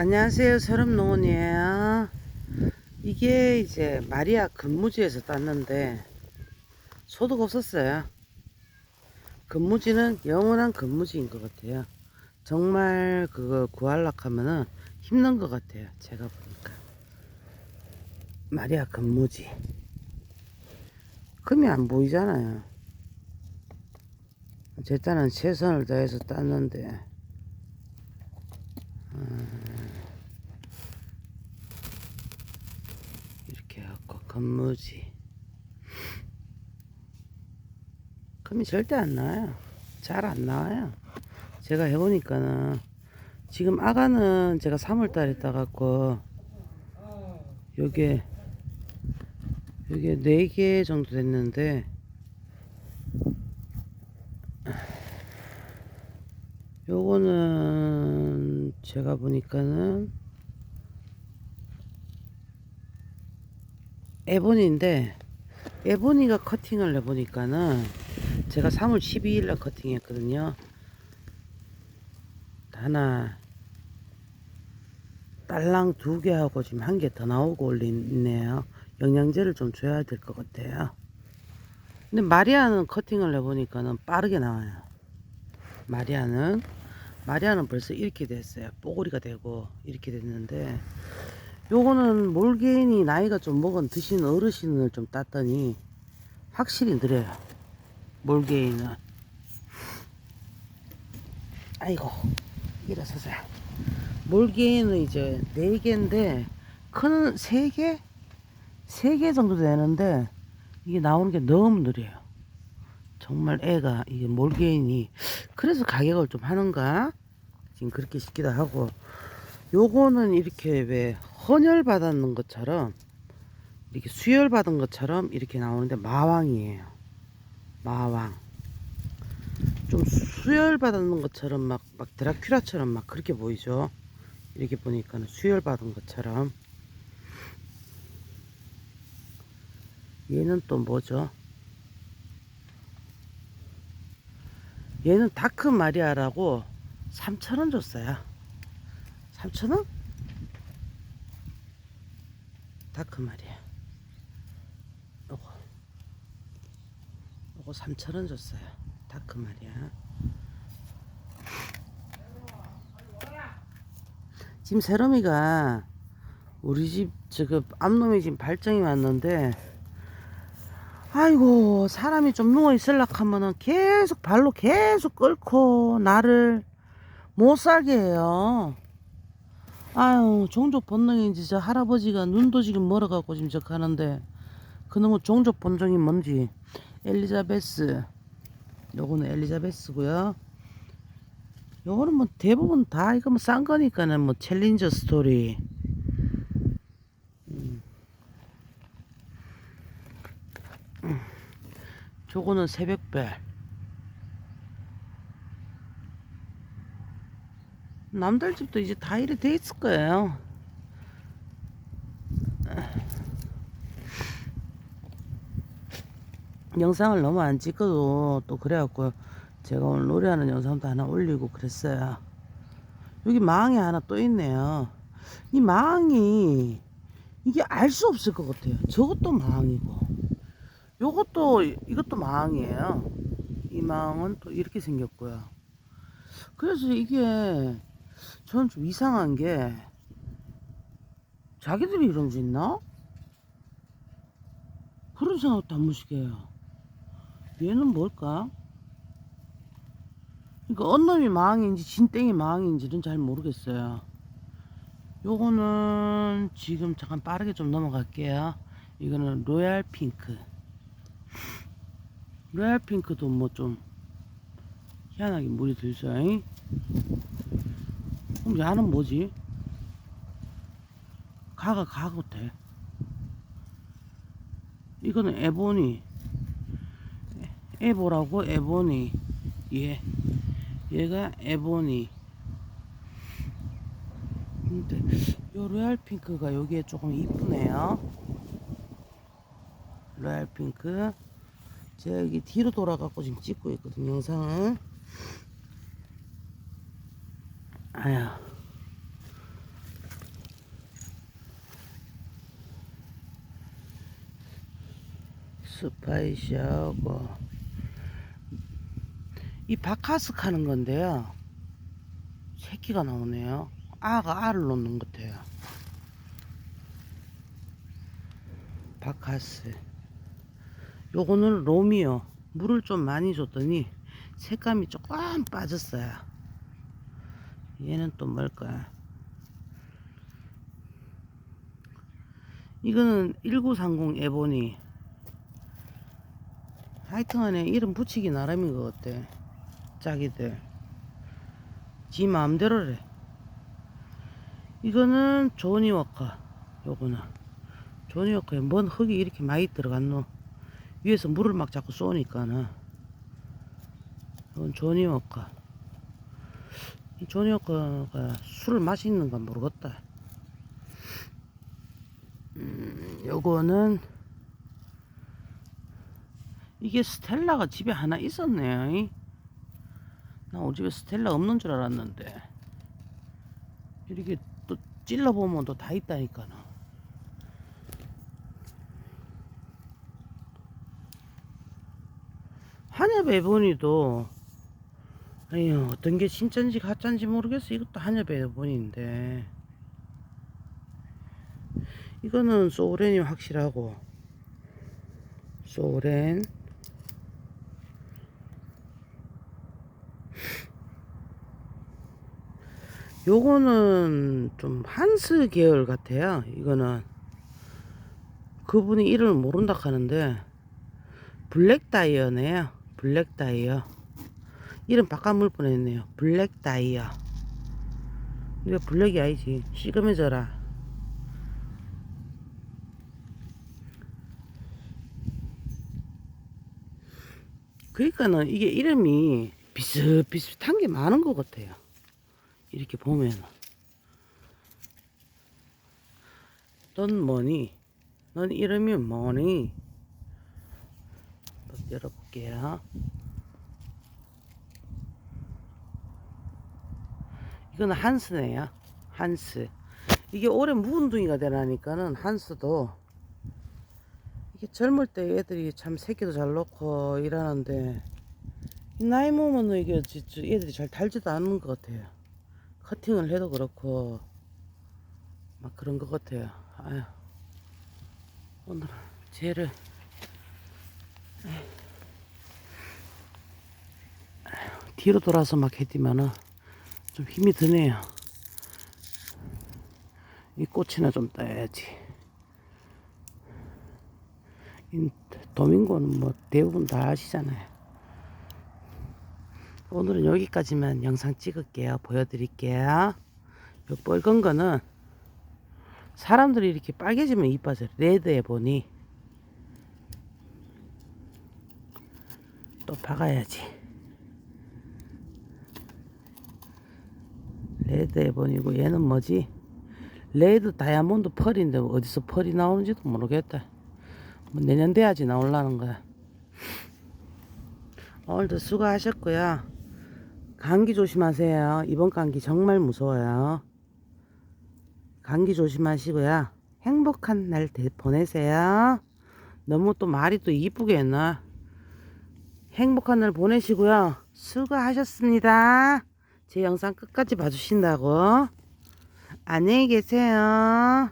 안녕하세요. 서름농원이에요. 이게 이제 마리아 근무지에서 땄는데 소득 없었어요. 근무지는 영원한 근무지인 것 같아요. 정말 그거 구하려고 하면은 힘든 것 같아요. 제가 보니까. 마리아 근무지. 금이 안 보이잖아요. 제 딴은 최선을 다해서 땄는데 이렇게 해갖고 건무지. 금이 절대 안 나와요. 잘 안 나와요. 제가 해보니까는 지금 아가는 제가 3월달에 따갖고 요게 요게 4개 정도 됐는데 요거는 제가 보니까는 에보니인데 에보니가 커팅을 해보니까는 제가 3월 12일 날 커팅했거든요. 하나 딸랑 두 개 하고 지금 한 개 더 나오고 올리네요. 영양제를 좀 줘야 될 것 같아요. 근데 마리아는 커팅을 해보니까는 빠르게 나와요. 마리아는 마리아는 벌써 이렇게 됐어요. 뽀글이가 되고 이렇게 됐는데 요거는 몰개인이 나이가 좀 먹은 드신 어르신을 좀 땄더니 확실히 느려요. 몰개인은. 아이고 일어서자 몰개인은 이제 4개인데 큰 3개? 3개 정도 되는데 이게 나오는 게 너무 느려요. 정말 애가 이게 몰개인이 그래서 가격을 좀 하는가? 지금 그렇게 싶기도 하고 요거는 이렇게 왜 헌혈 받았는 것처럼 이렇게 수혈 받은 것처럼 이렇게 나오는데 마왕이에요. 마왕. 좀 수혈 받았는 것처럼 막, 막 드라큘라처럼 막 그렇게 보이죠? 이렇게 보니까는 수혈 받은 것처럼. 얘는 또 뭐죠? 얘는 다크 마리아라고 3,000원 줬어요. 3,000원? 다크 마리아. 요거. 요거 3,000원 줬어요. 다크 마리아. 지금 세롬이가 우리 집 지금 앞놈이 지금 발정이 왔는데 아이고 사람이 좀 누워 있을락 하면은 계속 발로 계속 끌고 나를 못 살게 해요 아유 종족 본능인지 저 할아버지가 눈도 지금 멀어갖고 지금 저 가는데 그놈의 종족 본능이 뭔지. 엘리자베스. 요거는 엘리자베스고요. 요거는 뭐 대부분 다 이거 뭐 싼 거니까는 뭐 챌린저 스토리. 저거는 새벽별. 남들 집도 이제 다 이래 돼 있을 거예요. 영상을 너무 안 찍어도 또 그래갖고 제가 오늘 노래하는 영상도 하나 올리고 그랬어요. 여기 망이 하나 또 있네요. 이 망이 이게 알 수 없을 것 같아요. 저것도 망이고. 요것도 이것도 망이에요. 이 망은 또 이렇게 생겼고요. 그래서 이게 저는 좀 이상한 게 자기들이 이런 짓 있나? 그런 생각도 한 번씩 해요. 얘는 뭘까? 그러니까 언놈이 망인지 진땡이 망인지는 잘 모르겠어요. 요거는 지금 잠깐 빠르게 좀 넘어갈게요. 이거는 로얄 핑크. 로얄 핑크도 뭐 좀 희한하게 물이 들죠. 잉? 그럼 야는 뭐지? 가가 가고 돼. 이거는 에보니. 에보라고 에보니. 얘. 얘가 에보니. 근데 요 로얄 핑크가 여기에 조금 이쁘네요. 로얄 핑크. 제가 여기 뒤로 돌아가고 지금 찍고 있거든요, 영상을. 아야. 스파이시하고 이 바카스 카는 건데요. 새끼가 나오네요. 아가 알을 놓는 것 같아요. 바카스. 요거는 롬이요. 물을 좀 많이 줬더니 색감이 조금 빠졌어요. 얘는 또 뭘까? 이거는 1930 에보니. 하여튼간에 이름 붙이기 나름인 것 같아. 자기들. 지 마음대로래. 이거는 조니워커. 요거는. 조니워커에 뭔 흙이 이렇게 많이 들어갔노. 위에서 물을 막 자꾸 쏘니까는. 이건 조니워커. 이 조니워커가 술을 마시는 건 모르겠다. 음, 요거는 이게 스텔라가 집에 하나 있었네요. 이. 나 우리 집에 스텔라 없는 줄 알았는데 이렇게 또 찔러보면 또 다 있다니까. 한엽 에보니도 아니 어떤 게 진짜인지 가짜인지 모르겠어. 이것도 에보니인데. 이거는 소렌이 확실하고. 소렌 요거는 좀 한스 계열 같아요 이거는. 그분이 이름을 모른다 하는데 블랙 다이어네요. 블랙 다이어 이름 바꿔물 뻔했네요 블랙 다이어 이거 블랙이 아니지 시금해져라 그러니까는 이게 이름이 비슷비슷한 게 많은 것 같아요. 이렇게 보면은. 넌 뭐니? 넌 이름이 뭐니? 열어볼게요. 이거는 한스네요. 한스. 이게 오래 묵은둥이가 되라니까는 한스도 이게 젊을 때 애들이 참 새끼도 잘 놓고 이 나이 먹으면 이게 애들이 잘 달지도 않는 것 같아요. 커팅을 해도 그렇고 막 그런 것 같아요. 아유 오늘 쟤를 뒤로 돌아서 막 했지만은 좀 힘이 드네요. 이 꽃이나 좀 따야지. 이 도민고는 뭐 대부분 다 아시잖아요. 오늘은 여기까지만 영상 찍을게요. 보여드릴게요. 요 빨간 거는 사람들이 이렇게 빨개지면 이뻐져요. 레드에 보니 또 박아야지. 레드에 보니고 얘는 뭐지? 레드 다이아몬드 펄인데 어디서 펄이 나오는지도 모르겠다. 뭐 내년 돼야지 나올라는 거야. 오늘도 수고하셨고요. 감기 조심하세요. 이번 감기 정말 무서워요. 감기 조심하시고요. 행복한 날 되- 보내세요. 너무 또 말이 또 이쁘게 했나? 행복한 날 보내시고요. 수고하셨습니다. 제 영상 끝까지 봐주신다고. 안녕히 계세요.